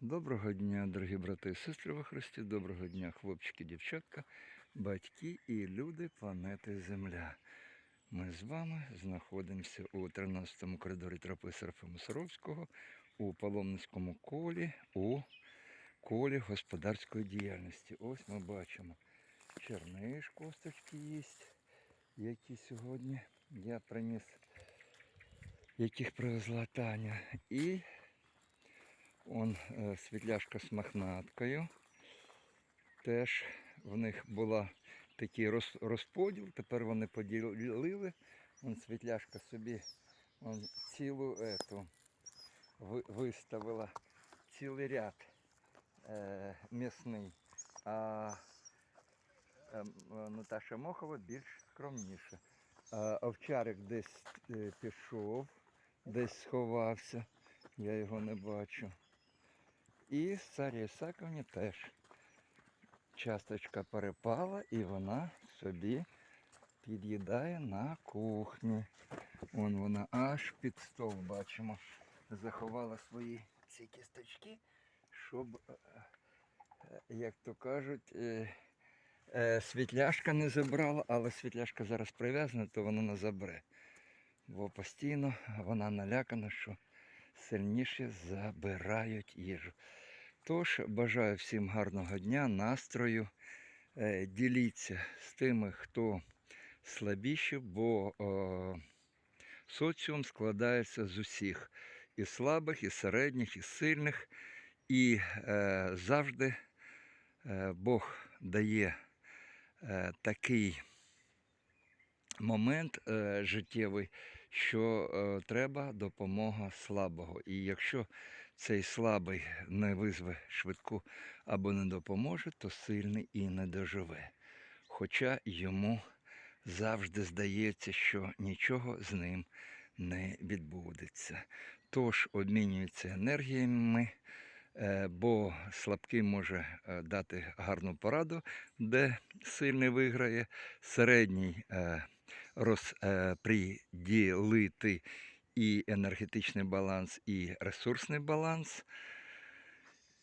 Доброго дня, дорогі брати і сестри во Христі, доброго дня, хлопчики, дівчатка, батьки і люди планети Земля. Ми з вами знаходимося у 13-му коридорі тропи Серафима Саровського у паломницькому колі, у колі господарської діяльності. Ось ми бачимо черниш косточки є, які сьогодні я приніс, яких привезла Таня. І Он е, світляшка з мохнаткою. Теж в них була такий розподіл, тепер вони поділили. Вон світляшка собі он, цілу ету виставила цілий ряд е, м'ясний. А е, е, Наташа Мохова більш скромніша. А овчарик десь е, пішов, десь сховався. Я його не бачу. І Сарі Ісаковні теж часточка перепала і вона собі під'їдає на кухні. Вон вона аж під стол бачимо. Заховала свої ці кісточки, щоб, е, е, як то кажуть, е, світляшка не забрала, але світляшка зараз прив'язана, то вона не забере. Бо постійно вона налякана, що сильніші забирають їжу. Тож бажаю всім гарного дня, настрою. Е, Діліться з тими, хто слабіші, бо е, соціум складається з усіх і слабих, і середніх, і сильних. І е, завжди е, Бог дає е, такий момент е, життєвий, що е, треба допомога слабого. І якщо цей слабий не визве швидку або не допоможе, то сильний і не доживе. Хоча йому завжди здається, що нічого з ним не відбудеться. Тож обмінюються енергіями, е, бо слабкий може е, дати гарну пораду, де сильний виграє, середній е, розприділити і енергетичний баланс, і ресурсний баланс.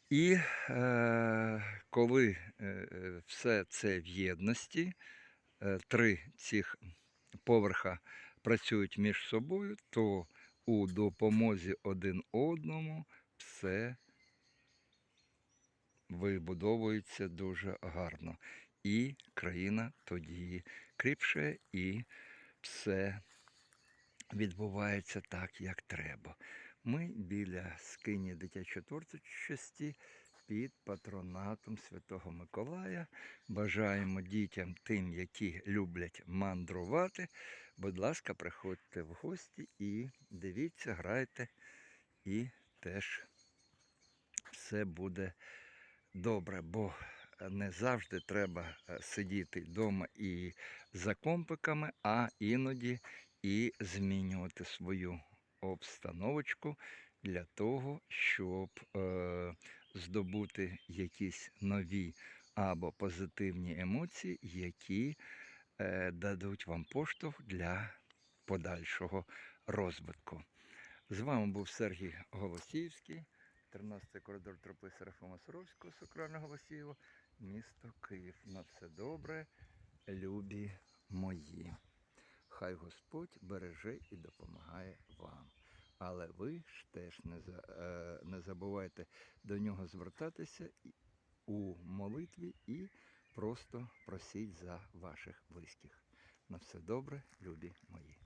І е, коли е, е, все це в єдності, е, три цих поверха працюють між собою, то у допомозі один одному все вибудовується дуже гарно. І країна тоді кріпше, і все відбувається так, як треба. Ми біля скині дитячої творчості під патронатом Святого Миколая. Бажаємо дітям тим, які люблять мандрувати. Будь ласка, приходьте в гості і дивіться, грайте, і теж все буде добре, бо не завжди треба е, сидіти вдома і за компиками, а іноді і змінювати свою обстановочку для того, щоб е, здобути якісь нові або позитивні емоції, які е, дадуть вам поштовх для подальшого розвитку. З вами був Сергій Голосіївський, 13 коридор тропи Серафима Саровського, Сокральне Голосіїво, місто Київ. На все добре, любі мої. Хай Господь береже і допомагає вам. Але ви ж теж не, е, не забувайте до нього звертатися у молитві і просто просіть за ваших близьких. На все добре, любі мої.